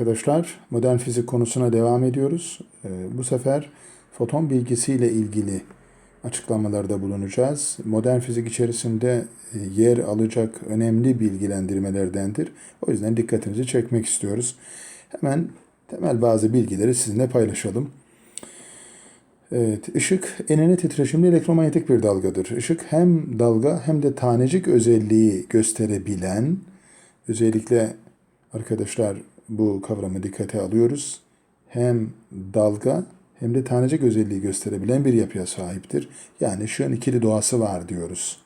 arkadaşlar. Modern fizik konusuna devam ediyoruz. Ee, Bu sefer foton bilgisiyle ilgili açıklamalarda bulunacağız. Modern fizik içerisinde e, yer alacak önemli bilgilendirmelerdendir. O yüzden dikkatinizi çekmek istiyoruz. Hemen temel bazı bilgileri sizinle paylaşalım. Evet, ışık enine titreşimli elektromanyetik bir dalgadır. Işık hem dalga hem de tanecik özelliği gösterebilen, özellikle arkadaşlar bu kavramı dikkate alıyoruz. Hem dalga hem de tanecik özelliği gösterebilen bir yapıya sahiptir. Yani ışığın ikili doğası var diyoruz.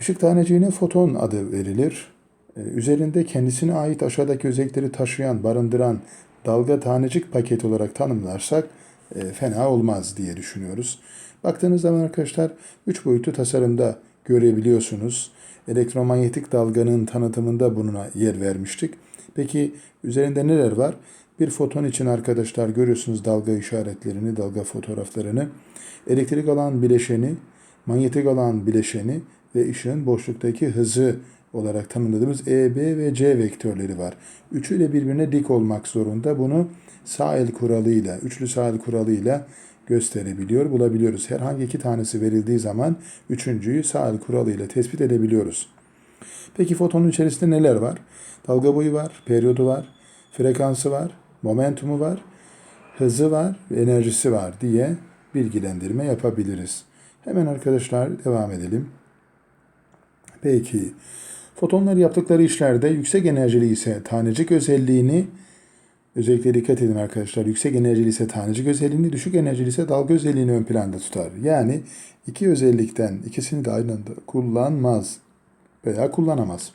Işık taneciğine foton adı verilir. Ee, Üzerinde kendisine ait aşağıdaki özellikleri taşıyan, barındıran dalga tanecik paketi olarak tanımlarsak e, fena olmaz diye düşünüyoruz. Baktığınız zaman arkadaşlar 3 boyutlu tasarımda görebiliyorsunuz. Elektromanyetik dalganın tanıtımında buna yer vermiştik. Peki üzerinde neler var? Bir foton için arkadaşlar görüyorsunuz dalga işaretlerini, dalga fotoğraflarını. Elektrik alan bileşeni, manyetik alan bileşeni ve ışığın boşluktaki hızı olarak tanımladığımız E, B ve C vektörleri var. Üçü de birbirine dik olmak zorunda. Bunu sağ el kuralıyla, üçlü sağ el kuralıyla gösterebiliyor, bulabiliyoruz. Herhangi iki tanesi verildiği zaman üçüncüyü sağ el kuralıyla tespit edebiliyoruz. Peki fotonun içerisinde neler var? Dalga boyu var, periyodu var, frekansı var, momentumu var, hızı var enerjisi var diye bilgilendirme yapabiliriz. Hemen arkadaşlar devam edelim. Peki fotonlar yaptıkları işlerde yüksek enerjili ise tanecik özelliğini özellikle dikkat edin arkadaşlar. Yüksek enerjili ise tanecik özelliğini, düşük enerjili ise dalga özelliğini ön planda tutar. Yani iki özellikten ikisini de aynı anda kullanmaz veya kullanamaz.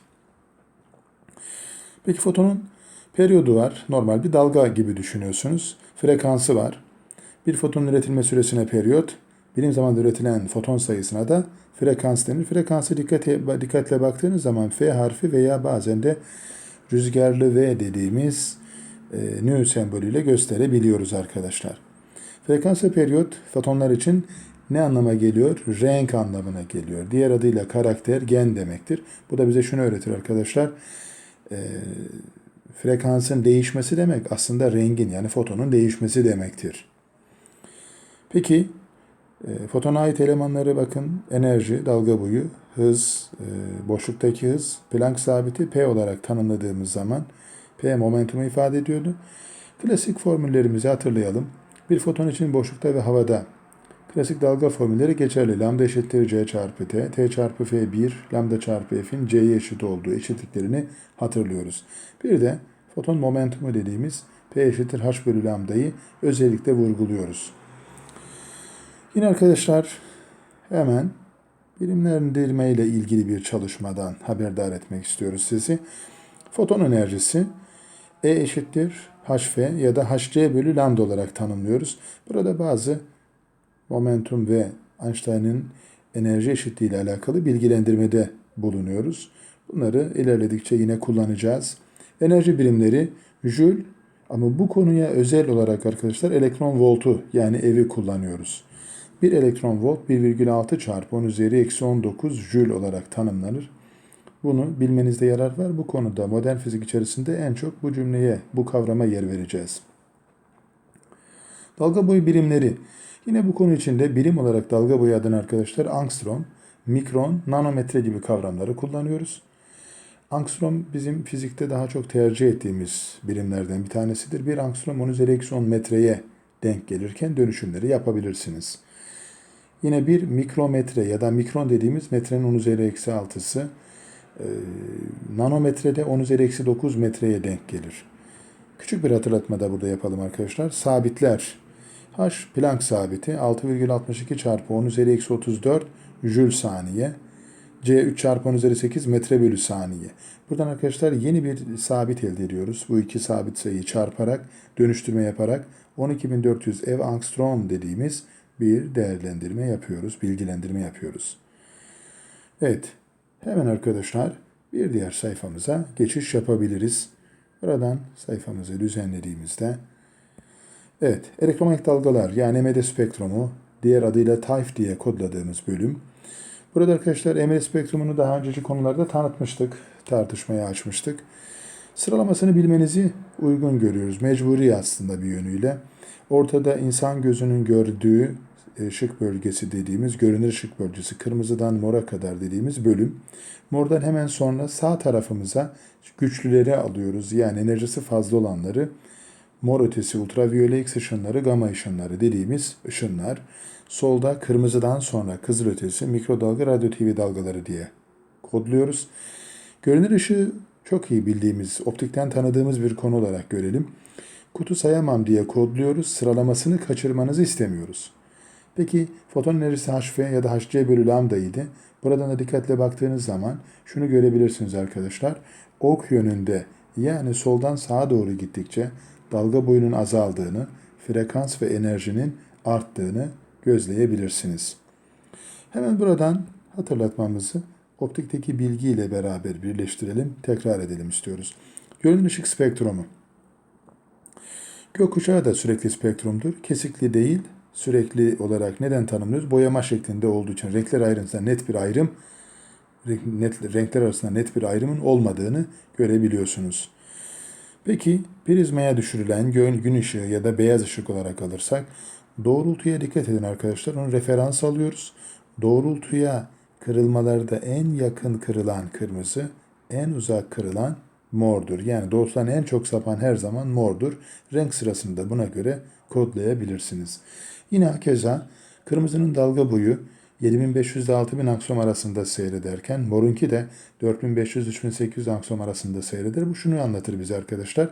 Peki fotonun periyodu var. Normal bir dalga gibi düşünüyorsunuz. Frekansı var. Bir fotonun üretilme süresine periyot, birim zamanda üretilen foton sayısına da frekans denir. Frekansı dikkate, dikkatle baktığınız zaman F harfi veya bazen de rüzgarlı V dediğimiz e, nü sembolüyle gösterebiliyoruz arkadaşlar. Frekans ve periyot fotonlar için ne anlama geliyor? Renk anlamına geliyor. Diğer adıyla karakter, gen demektir. Bu da bize şunu öğretir arkadaşlar. E, frekansın değişmesi demek aslında rengin yani fotonun değişmesi demektir. Peki e, fotona ait elemanları bakın enerji, dalga boyu, hız, e, boşluktaki hız, Planck sabiti P olarak tanımladığımız zaman P momentumu ifade ediyordu. Klasik formüllerimizi hatırlayalım. Bir foton için boşlukta ve havada klasik dalga formülleri geçerli. Lambda eşittir C çarpı T, T çarpı F 1, lambda çarpı F'in C'ye eşit olduğu eşitliklerini hatırlıyoruz. Bir de foton momentumu dediğimiz P eşittir H bölü lambdayı özellikle vurguluyoruz. Yine arkadaşlar hemen birimlendirme ile ilgili bir çalışmadan haberdar etmek istiyoruz sizi. Foton enerjisi E eşittir HF ya da HC bölü lambda olarak tanımlıyoruz. Burada bazı momentum ve Einstein'ın enerji eşitliği ile alakalı bilgilendirmede bulunuyoruz. Bunları ilerledikçe yine kullanacağız. Enerji birimleri Joule ama bu konuya özel olarak arkadaşlar elektron voltu yani evi kullanıyoruz. 1 elektron volt 1,6 çarpı 10 üzeri eksi 19 jül olarak tanımlanır. Bunu bilmenizde yarar var. Bu konuda modern fizik içerisinde en çok bu cümleye, bu kavrama yer vereceğiz. Dalga boyu birimleri. Yine bu konu içinde birim olarak dalga boyu adını arkadaşlar angstrom, mikron, nanometre gibi kavramları kullanıyoruz. Angstrom bizim fizikte daha çok tercih ettiğimiz birimlerden bir tanesidir. Bir angstrom 10 üzeri eksi 10 metreye denk gelirken dönüşümleri yapabilirsiniz. Yine bir mikrometre ya da mikron dediğimiz metrenin 10 üzeri eksi 6'sı e, nanometrede 10 üzeri eksi 9 metreye denk gelir. Küçük bir hatırlatma da burada yapalım arkadaşlar. Sabitler. H Planck sabiti 6,62 çarpı 10 üzeri eksi 34 jül saniye. C 3 çarpı 10 üzeri 8 metre bölü saniye. Buradan arkadaşlar yeni bir sabit elde ediyoruz. Bu iki sabit sayıyı çarparak, dönüştürme yaparak 12.400 ev angstrom dediğimiz bir değerlendirme yapıyoruz, bilgilendirme yapıyoruz. Evet, hemen arkadaşlar bir diğer sayfamıza geçiş yapabiliriz. Buradan sayfamızı düzenlediğimizde Evet, elektromanyetik dalgalar yani MD spektrumu, diğer adıyla TIFE diye kodladığımız bölüm. Burada arkadaşlar MD spektrumunu daha önceki konularda tanıtmıştık, tartışmaya açmıştık. Sıralamasını bilmenizi uygun görüyoruz. Mecburi aslında bir yönüyle. Ortada insan gözünün gördüğü e, ışık bölgesi dediğimiz görünür ışık bölgesi kırmızıdan mora kadar dediğimiz bölüm. Mordan hemen sonra sağ tarafımıza güçlüleri alıyoruz. Yani enerjisi fazla olanları mor ötesi ultraviyole X ışınları, gama ışınları dediğimiz ışınlar. Solda kırmızıdan sonra kızıl ötesi mikrodalga radyo TV dalgaları diye kodluyoruz. Görünür ışığı çok iyi bildiğimiz, optikten tanıdığımız bir konu olarak görelim. Kutu sayamam diye kodluyoruz. Sıralamasını kaçırmanızı istemiyoruz. Peki foton enerjisi HV ya da HC bölü lambda idi. Buradan da dikkatle baktığınız zaman şunu görebilirsiniz arkadaşlar. Ok yönünde yani soldan sağa doğru gittikçe dalga boyunun azaldığını, frekans ve enerjinin arttığını gözleyebilirsiniz. Hemen buradan hatırlatmamızı optikteki bilgiyle beraber birleştirelim, tekrar edelim istiyoruz. Görünür ışık spektrumu. Gökkuşağı da sürekli spektrumdur. Kesikli değil, sürekli olarak neden tanımlıyoruz? Boyama şeklinde olduğu için renkler ayrımında net bir ayrım, net, renkler arasında net bir ayrımın olmadığını görebiliyorsunuz. Peki prizmaya düşürülen gün, ışığı ya da beyaz ışık olarak alırsak doğrultuya dikkat edin arkadaşlar. Onu referans alıyoruz. Doğrultuya kırılmalarda en yakın kırılan kırmızı, en uzak kırılan mordur. Yani doğrultudan en çok sapan her zaman mordur. Renk sırasını da buna göre kodlayabilirsiniz. Yine hakeza kırmızının dalga boyu 7500 ile 6000 aksom arasında seyrederken morunki de 4500-3800 aksom arasında seyreder. Bu şunu anlatır bize arkadaşlar.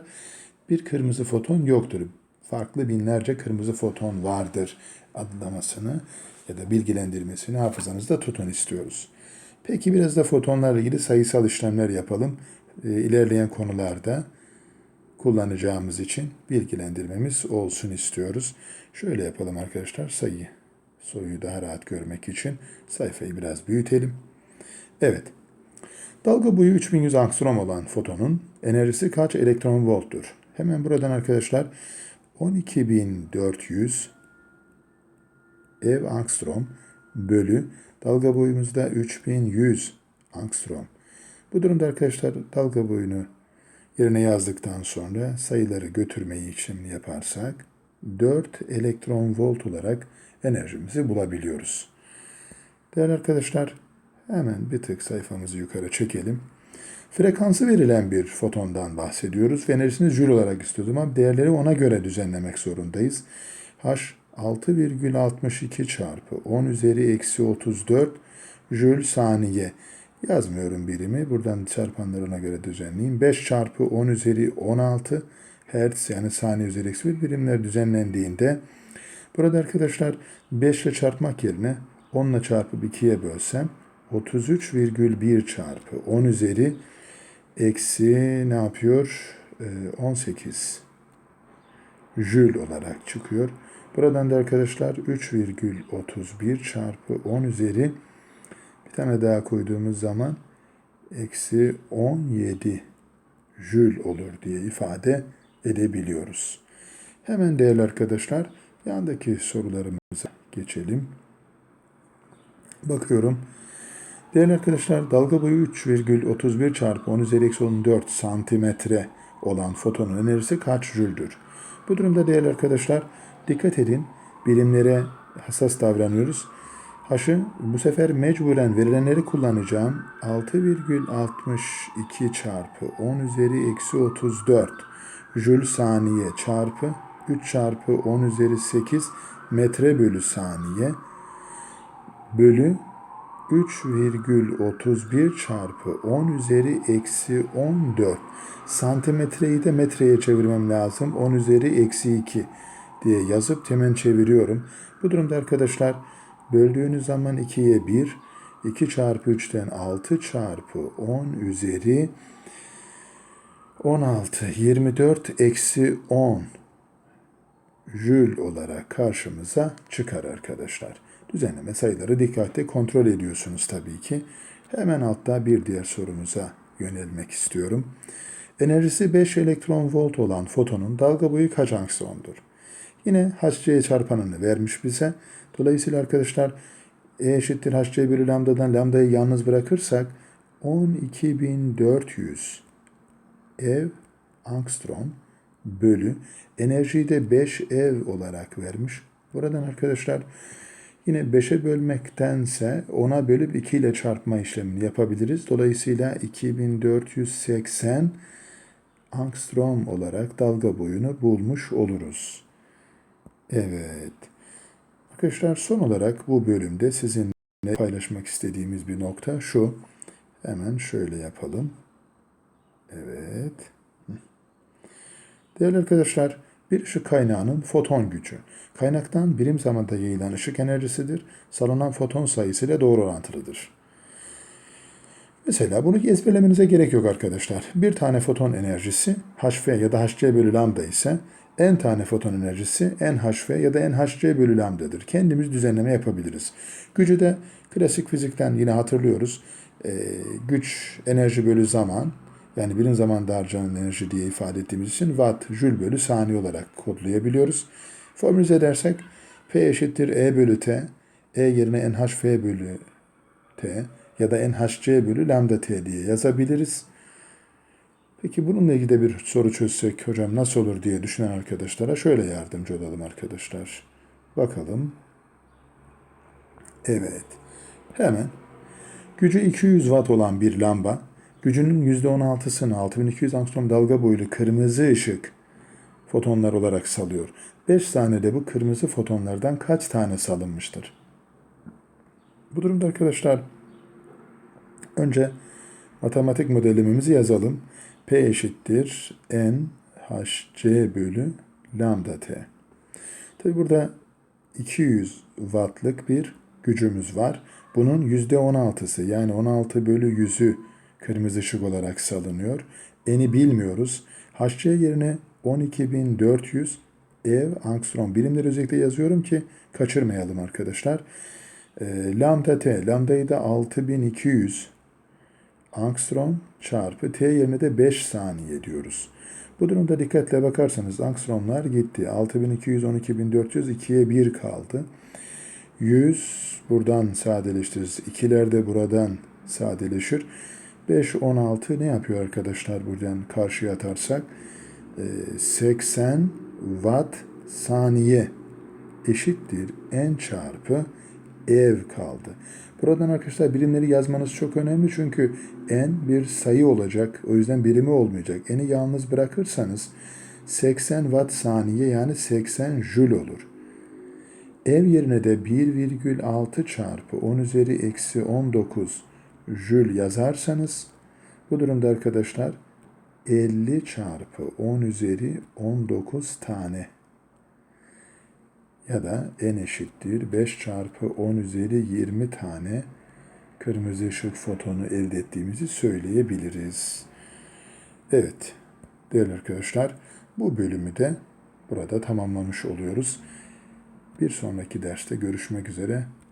Bir kırmızı foton yoktur. Farklı binlerce kırmızı foton vardır adlamasını ya da bilgilendirmesini hafızanızda tutun istiyoruz. Peki biraz da fotonlarla ilgili sayısal işlemler yapalım. E, ilerleyen konularda kullanacağımız için bilgilendirmemiz olsun istiyoruz. Şöyle yapalım arkadaşlar sayı soruyu daha rahat görmek için sayfayı biraz büyütelim. Evet. Dalga boyu 3100 angstrom olan fotonun enerjisi kaç elektron volttur? Hemen buradan arkadaşlar 12400 ev angstrom bölü dalga boyumuzda 3100 angstrom. Bu durumda arkadaşlar dalga boyunu yerine yazdıktan sonra sayıları götürmeyi işlemini yaparsak 4 elektron volt olarak enerjimizi bulabiliyoruz. Değerli arkadaşlar hemen bir tık sayfamızı yukarı çekelim. Frekansı verilen bir fotondan bahsediyoruz ve enerjisini jül olarak istiyordum ama değerleri ona göre düzenlemek zorundayız. H 6,62 çarpı 10 üzeri eksi 34 jül saniye. Yazmıyorum birimi. Buradan çarpanlarına göre düzenleyeyim. 5 çarpı 10 üzeri 16 hertz yani saniye üzeri eksi 1 birimler düzenlendiğinde burada arkadaşlar 5 ile çarpmak yerine 10 ile çarpıp 2'ye bölsem 33,1 çarpı 10 üzeri eksi ne yapıyor? 18 ee, jül olarak çıkıyor. Buradan da arkadaşlar 3,31 çarpı 10 üzeri bir tane daha koyduğumuz zaman eksi 17 jül olur diye ifade edebiliyoruz. Hemen değerli arkadaşlar yandaki sorularımıza geçelim. Bakıyorum. Değerli arkadaşlar dalga boyu 3,31 çarpı 10 üzeri eksi 14 santimetre olan fotonun enerjisi kaç jüldür? Bu durumda değerli arkadaşlar dikkat edin birimlere hassas davranıyoruz. H'ı bu sefer mecburen verilenleri kullanacağım. 6,62 çarpı 10 üzeri eksi 34 jül saniye çarpı 3 çarpı 10 üzeri 8 metre bölü saniye bölü 3,31 çarpı 10 üzeri eksi 14 santimetreyi de metreye çevirmem lazım. 10 üzeri eksi 2 diye yazıp hemen çeviriyorum. Bu durumda arkadaşlar böldüğünüz zaman 2'ye 1, 2 çarpı 3'ten 6 çarpı 10 üzeri 16, 24 eksi 10 jül olarak karşımıza çıkar arkadaşlar. Düzenleme sayıları dikkatle kontrol ediyorsunuz tabii ki. Hemen altta bir diğer sorumuza yönelmek istiyorum. Enerjisi 5 elektron volt olan fotonun dalga boyu kaç angstromdur? Yine HC çarpanını vermiş bize. Dolayısıyla arkadaşlar E eşittir HC bölü lambdadan lambdayı yalnız bırakırsak 12400 ev angstrom bölü enerjiyi de 5 ev olarak vermiş. Buradan arkadaşlar yine 5'e bölmektense 10'a bölüp 2 ile çarpma işlemini yapabiliriz. Dolayısıyla 2480 angstrom olarak dalga boyunu bulmuş oluruz. Evet. Arkadaşlar son olarak bu bölümde sizinle paylaşmak istediğimiz bir nokta şu. Hemen şöyle yapalım. Evet. Değerli arkadaşlar, bir ışık kaynağının foton gücü. Kaynaktan birim zamanda yayılan ışık enerjisidir. Salınan foton sayısıyla doğru orantılıdır. Mesela bunu ezberlemenize gerek yok arkadaşlar. Bir tane foton enerjisi HV ya da HC bölü lambda ise n tane foton enerjisi NHV ya da NHC bölü lambdadır. Kendimiz düzenleme yapabiliriz. Gücü de klasik fizikten yine hatırlıyoruz. Ee, güç enerji bölü zaman yani birim zamanda harcanan enerji diye ifade ettiğimiz için watt, jül bölü saniye olarak kodlayabiliyoruz. Formülize edersek P eşittir E bölü T, E yerine NHV bölü T ya da NHC bölü lambda T diye yazabiliriz. Peki bununla ilgili de bir soru çözsek hocam nasıl olur diye düşünen arkadaşlara şöyle yardımcı olalım arkadaşlar. Bakalım. Evet. Hemen gücü 200 watt olan bir lamba gücünün %16'sını 6200 angstrom dalga boylu kırmızı ışık fotonlar olarak salıyor. 5 saniyede bu kırmızı fotonlardan kaç tane salınmıştır? Bu durumda arkadaşlar önce matematik modellememizi yazalım. P eşittir N HC bölü lambda T. Tabi burada 200 wattlık bir gücümüz var. Bunun %16'sı yani 16 bölü 100'ü kırmızı ışık olarak salınıyor. N'i bilmiyoruz. HC yerine 12400 ev angstrom birimleri özellikle yazıyorum ki kaçırmayalım arkadaşlar. E, lambda T, lambdayı da 6200 angstrom çarpı T yerine de 5 saniye diyoruz. Bu durumda dikkatle bakarsanız angstromlar gitti. 6200, 12400, 2'ye 1 kaldı. 100 buradan sadeleştiririz. İkiler de buradan sadeleşir. 5, 16 ne yapıyor arkadaşlar buradan karşıya atarsak? Ee, 80 watt saniye eşittir n çarpı ev kaldı. Buradan arkadaşlar birimleri yazmanız çok önemli çünkü n bir sayı olacak. O yüzden birimi olmayacak. n'i yalnız bırakırsanız 80 watt saniye yani 80 jül olur. Ev yerine de 1,6 çarpı 10 üzeri eksi 19 jül yazarsanız bu durumda arkadaşlar 50 çarpı 10 üzeri 19 tane ya da n eşittir 5 çarpı 10 üzeri 20 tane kırmızı ışık fotonu elde ettiğimizi söyleyebiliriz. Evet değerli arkadaşlar bu bölümü de burada tamamlamış oluyoruz. Bir sonraki derste görüşmek üzere.